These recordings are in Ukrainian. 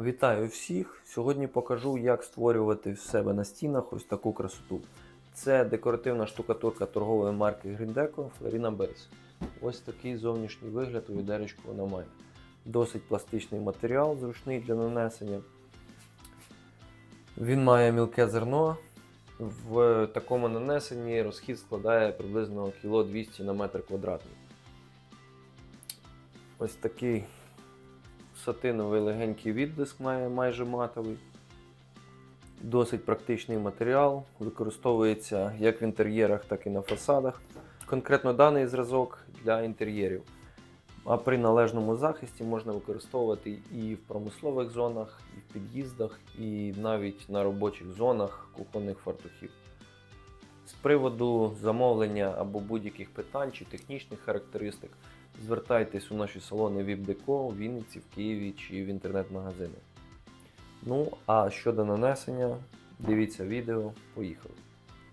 Вітаю всіх! Сьогодні покажу, як створювати в себе на стінах ось таку красоту. Це декоративна штукатурка торгової марки Greendeco Florina Base. Ось такий зовнішній вигляд у відеречку вона має. Досить пластичний матеріал, зручний для нанесення. Він має мілке зерно. В такому нанесенні розхід складає приблизно кіло 200 на метр квадратний. Ось такий сатиновий легенький віддиск має майже матовий. Досить практичний матеріал, використовується як в інтер'єрах, так і на фасадах. Конкретно даний зразок для інтер'єрів. А при належному захисті можна використовувати і в промислових зонах, і в під'їздах, і навіть на робочих зонах кухонних фартухів. З приводу замовлення або будь-яких питань чи технічних характеристик, звертайтесь у наші салони VIPDeco в Вінниці, в Києві чи в інтернет-магазини. Ну, а щодо нанесення, дивіться відео, поїхали.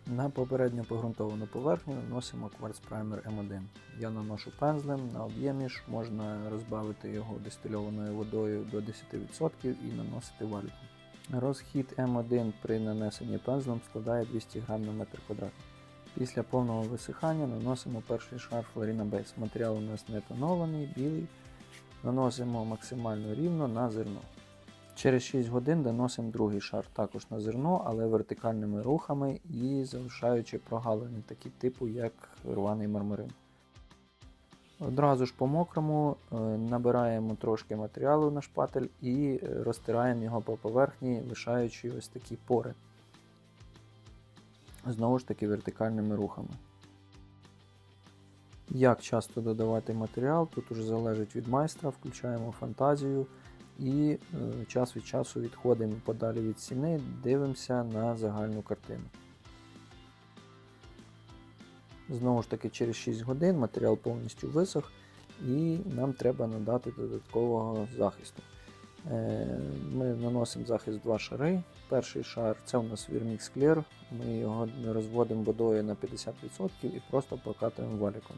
На попередньо погрунтовану поверхню наносимо кварц праймер М1. Я наношу пензлем на об'ємі ж можна розбавити його дистильованою водою до 10% і наносити валіком. Розхід М1 при нанесенні пензлем складає 200 г на метр квадратний. Після повного висихання наносимо перший шар Florina Base. Матеріал у нас не тонований, білий. Наносимо максимально рівно на зерно. Через 6 годин доносимо другий шар також на зерно, але вертикальними рухами і залишаючи прогалини, такі типу, як рваний мармарин. Одразу ж по мокрому е, набираємо трошки матеріалу на шпатель і е, розтираємо його по поверхні, лишаючи ось такі пори. Знову ж таки вертикальними рухами. Як часто додавати матеріал, тут уже залежить від майстра, включаємо фантазію і е, час від часу відходимо подалі від стіни, дивимося на загальну картину. Знову ж таки, через 6 годин матеріал повністю висох і нам треба надати додаткового захисту. Е, Ми наносимо захист два шари. Перший шар це у нас Vermix Clear. Ми його розводимо водою на 50% і просто прокатуємо валіком.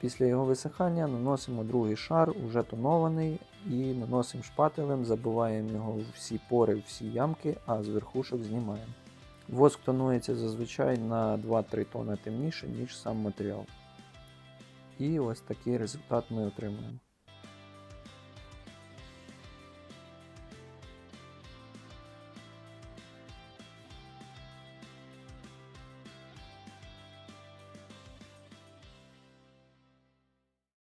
Після його висихання наносимо другий шар, уже тонований, і наносимо шпателем, забиваємо його в всі пори, в всі ямки, а з верхушок знімаємо. Воск тонується зазвичай на 2-3 тона темніше, ніж сам матеріал. І ось такий результат ми отримуємо.